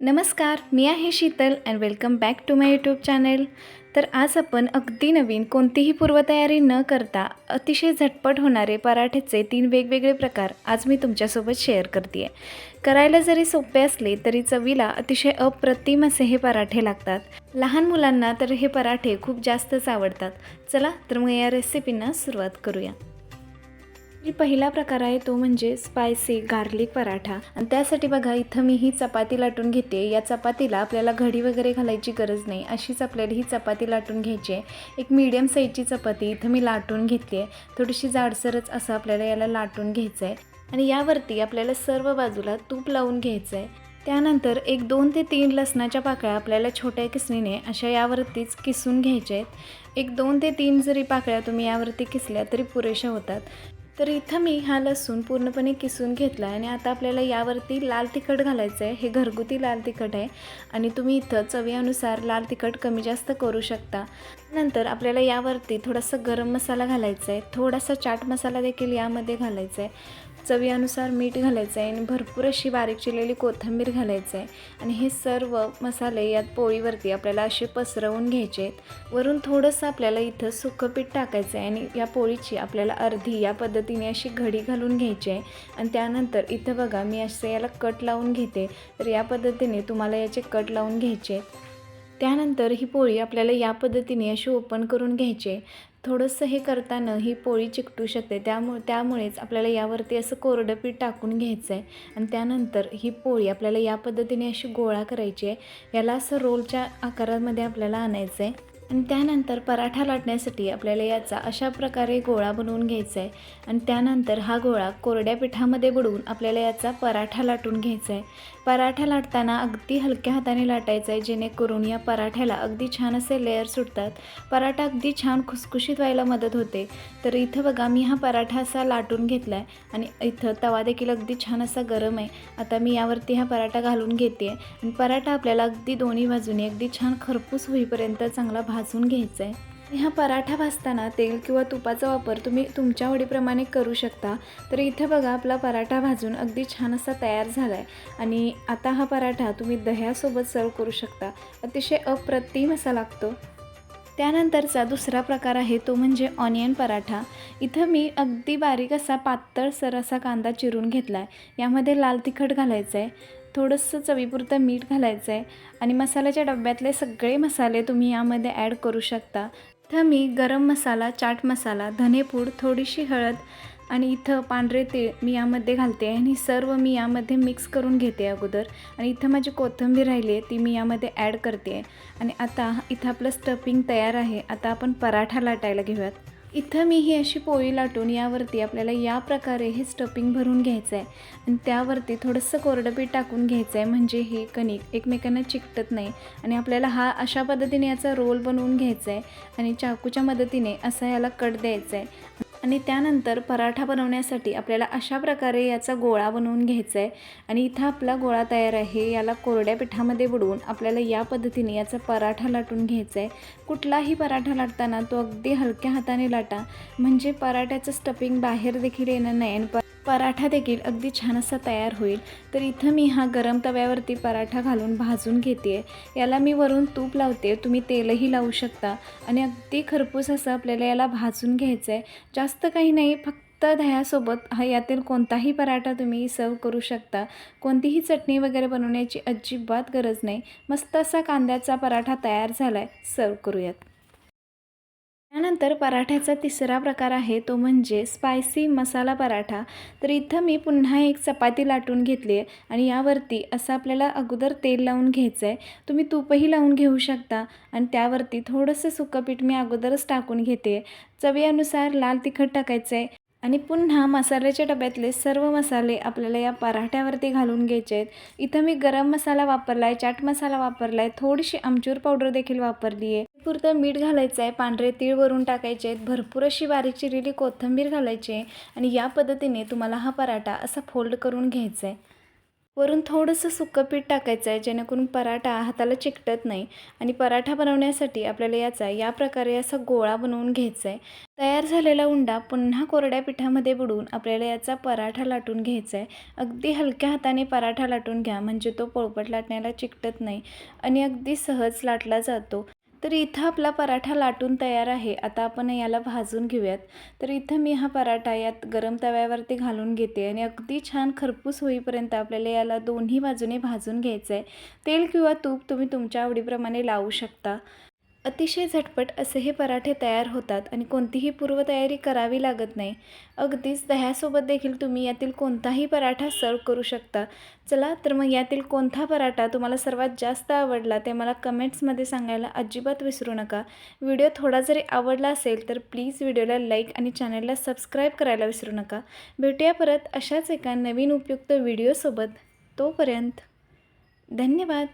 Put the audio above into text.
नमस्कार मी आहे Sheetal and welcome back to my YouTube channel तर आज आपण अगदी नवीन कोणतीही पूर्वतयारी न करता अतिशय झटपट होणारे पराठेचे तीन वेगवेगळे प्रकार आज मी तुमच्यासोबत शेअर करते आहे करायला जरी सोपे असले तरी चवीला अतिशय अप्रतिम असे हे पराठे लागतात. लहान मुलांना तर हे पराठे खूप जास्तच आवडतात. चला तर मग या रेसिपींना सुरुवात करूया. पहिला प्रकार आहे तो म्हणजे स्पायसी गार्लिक पराठा. आणि त्यासाठी बघा इथं मी ही चपाती लाटून घेते. या चपातीला आपल्याला घडी वगैरे घालायची गरज नाही. अशीच आपल्याला ही चपाती लाटून घ्यायची आहे. एक मीडियम साईजची चपाती इथं मी लाटून घेतली आहे थोडीशी जाडसरच असं आपल्याला याला लाटून घ्यायचं आहे आणि यावरती आपल्याला सर्व बाजूला तूप लावून घ्यायचं आहे त्यानंतर एक दोन ते तीन लसणाच्या पाकळ्या आपल्याला छोट्या किसणीने अशा यावरतीच किसून घ्यायच्या आहेत. एक दोन ते तीन जरी पाकळ्या तुम्ही यावरती किसल्या तरी पुरेशा होतात. तर इथं मी हा लसूण पूर्णपणे किसून घेतला आहे आणि आता आपल्याला यावरती लाल तिखट घालायचं आहे. हे घरगुती लाल तिखट आहे आणि तुम्ही इथं चवीनुसार लाल तिखट कमी जास्त करू शकता. नंतर आपल्याला यावरती थोडासा गरम मसाला घालायचा आहे. थोडासा चाट मसाला देखील यामध्ये घालायचा आहे. चवीनुसार मीठ घालायचं आहे आणि भरपूर अशी बारीक चिरलेली कोथिंबीर घालायचं आहे आणि हे सर्व मसाले यात पोळीवरती आपल्याला असे पसरवून घ्यायचे आहेत. वरून थोडंसं आपल्याला इथं सुकं पीठ टाकायचं आहे आणि या पोळीची आपल्याला अर्धी या पद्धतीने अशी घडी घालून घ्यायची आहे. आणि त्यानंतर इथं बघा मी असं याला कट लावून घेते. तर या पद्धतीने तुम्हाला याचे कट लावून घ्यायचे आहेत. त्यानंतर ही पोळी आपल्याला या पद्धतीने अशी ओपन करून घ्यायची आहे. थोडंसं हे करताना ही पोळी चिकटू शकते. त्यामु त्यामुळेच आपल्याला यावरती असं कोरडं पीठ टाकून घ्यायचं आहे आणि त्यानंतर ही पोळी आपल्याला या पद्धतीने अशी गोळा करायची आहे. याला असं रोलच्या आकारामध्ये आपल्याला आणायचं आहे आणि त्यानंतर पराठा लाटण्यासाठी आपल्याला याचा अशा प्रकारे गोळा बनवून घ्यायचा आहे. आणि त्यानंतर हा गोळा कोरड्या पिठामध्ये बुडवून आपल्याला याचा पराठा लाटून घ्यायचा आहे. पराठा लाटताना अगदी हलक्या हाताने लाटायचा आहे जेणेकरून या पराठ्याला अगदी छान असे लेअर सुटतात. पराठा अगदी छान खुसखुशीत व्हायला मदत होते. तर इथं बघा मी हा पराठा असा लाटून घेतला आहे आणि इथं तवा देखील अगदी छान असा गरम आहे. आता मी यावरती हा पराठा घालून घेते. आणि पराठा आपल्याला अगदी दोन्ही बाजूने अगदी छान खरपूस होईपर्यंत चांगला भाजून घ्यायचं आहे हा पराठा भाजताना तेल किंवा तुपाचा वापर तुम्ही तुमच्या आवडीप्रमाणे करू शकता. तर इथं बघा आपला पराठा भाजून अगदी छान असा तयार झाला आहे आणि आता हा पराठा तुम्ही दह्यासोबत सर्व करू शकता. अतिशय अप्रतिम असा लागतो. त्यानंतरचा दुसरा प्रकार आहे तो म्हणजे ऑनियन पराठा. इथं मी अगदी बारीक असा पातळसर असा कांदा चिरून घेतला आहे यामध्ये लाल तिखट घालायचं आहे थोडंसं चवीपुरतं मीठ घालायचं आहे आणि मसाल्याच्या डब्यातले सगळे मसाले तुम्ही यामध्ये ॲड करू शकता. इथं मी गरम मसाला चाट मसाला धनेपूड थोडीशी हळद आणि इथं पांढरे तीळ मी यामध्ये घालते आणि सर्व मी यामध्ये मिक्स करून घेते अगोदर. आणि इथं माझी कोथिंबीर राहिली आहे ती मी यामध्ये ॲड करते आहे. आणि आता इथं आपलं स्टफिंग तयार आहे. आता आपण पराठा लाटायला घेऊयात. इथं मी ही अशी पोळी लाटून यावरती आपल्याला या प्रकारे हे स्टफिंग भरून घ्यायचं आहे आणि त्यावरती थोडंसं कोरडं पीठ टाकून घ्यायचं आहे म्हणजे हे कणिक एकमेकांना चिकटत नाही. आणि आपल्याला हा अशा पद्धतीने याचा रोल बनवून घ्यायचा आहे आणि चाकूच्या मदतीने असा याला कट द्यायचा आहे आणि त्यानंतर पराठा बनवण्यासाठी आपल्याला अशा प्रकारे याचा गोळा बनवून घ्यायचा आहे. आणि इथं आपला गोळा तयार आहे. याला कोरड्या पिठामध्ये बुडवून आपल्याला या पद्धतीने याचा पराठा लाटून घ्यायचा आहे. कुठलाही पराठा लाटताना तो अगदी हलक्या हाताने लाटा. म्हणजे पराठ्याचं स्टफिंग बाहेर देखील येणार नाही. आणि पराठा देखील अगदी छान असा तयार होईल. तर इथं मी हा गरम तव्यावरती पराठा घालून भाजून घेते आहे याला मी वरून तूप लावते तुम्ही तेलही लावू शकता. आणि अगदी खरपूस असं आपल्याला याला भाजून घ्यायचं आहे जास्त काही नाही फक्त दह्यासोबत हा यातील कोणताही पराठा तुम्ही सर्व करू शकता. कोणतीही चटणी वगैरे बनवण्याची अजिबात गरज नाही. मस्त असा कांद्याचा पराठा तयार झाला आहे सर्व करूयात. त्यानंतर पराठ्याचा तिसरा प्रकार आहे तो म्हणजे स्पायसी मसाला पराठा. तर इथं मी पुन्हा एक चपाती लाटून घेतली आहे आणि यावरती असं आपल्याला अगोदर तेल लावून घ्यायचं आहे. तुम्ही तूपही लावून घेऊ शकता आणि त्यावरती थोडंसं सुकं पीठ मी अगोदरच टाकून घेते चवीनुसार लाल तिखट टाकायचं आहे आणि पुन्हा मसाल्याच्या डब्यातले सर्व मसाले आपल्याला या पराठ्यावरती घालून घ्यायचे आहेत. इथं मी गरम मसाला वापरला आहे चाट मसाला वापरला आहे थोडीशी आमचूर पावडर देखील वापरली आहे. पुरतं मीठ घालायचं आहे पांढरे तीळ वरून टाकायचे आहेत भरपूर अशी बारीक चिरलेली कोथिंबीर घालायची आहे आणि या पद्धतीने तुम्हाला हा पराठा असा फोल्ड करून घ्यायचा आहे. वरून थोडंसं सुकं पीठ टाकायचं आहे जेणेकरून पराठा हाताला चिकटत नाही आणि पराठा बनवण्यासाठी आपल्याला याचा या प्रकारे असा गोळा बनवून घ्यायचा आहे. तयार झालेला उंडा पुन्हा कोरड्या पिठामध्ये बुडवून आपल्याला याचा पराठा लाटून घ्यायचा आहे. अगदी हलक्या हाताने पराठा लाटून घ्या म्हणजे तो पोळपट लाटण्याला चिकटत नाही आणि अगदी सहज लाटला जातो. तर इथं आपला पराठा लाटून तयार आहे. आता आपण याला भाजून घेऊयात. तर इथं मी हा पराठा यात गरम तव्यावरती घालून घेते आणि अगदी छान खरपूस होईपर्यंत आपल्याला याला दोन्ही बाजूने भाजून घ्यायचं आहे तेल किंवा तूप तुम्ही तुमच्या आवडीप्रमाणे लावू शकता. अतिशय झटपट असे हे पराठे तयार होतात आणि कोणतीही पूर्वतयारी करावी लागत नाही. अगदीच दह्यासोबत देखील तुम्ही यातील कोणताही पराठा सर्व करू शकता. चला तर मग यातील कोणता पराठा तुम्हाला सर्वात जास्त आवडला ते मला कमेंट्समध्ये सांगायला अजिबात विसरू नका. व्हिडिओ थोडा जरी आवडला असेल तर प्लीज व्हिडिओला लाईक आणि चॅनलला सबस्क्राईब करायला विसरू नका. भेटूया परत अशाच एका नवीन उपयुक्त व्हिडिओसोबत. तोपर्यंत धन्यवाद.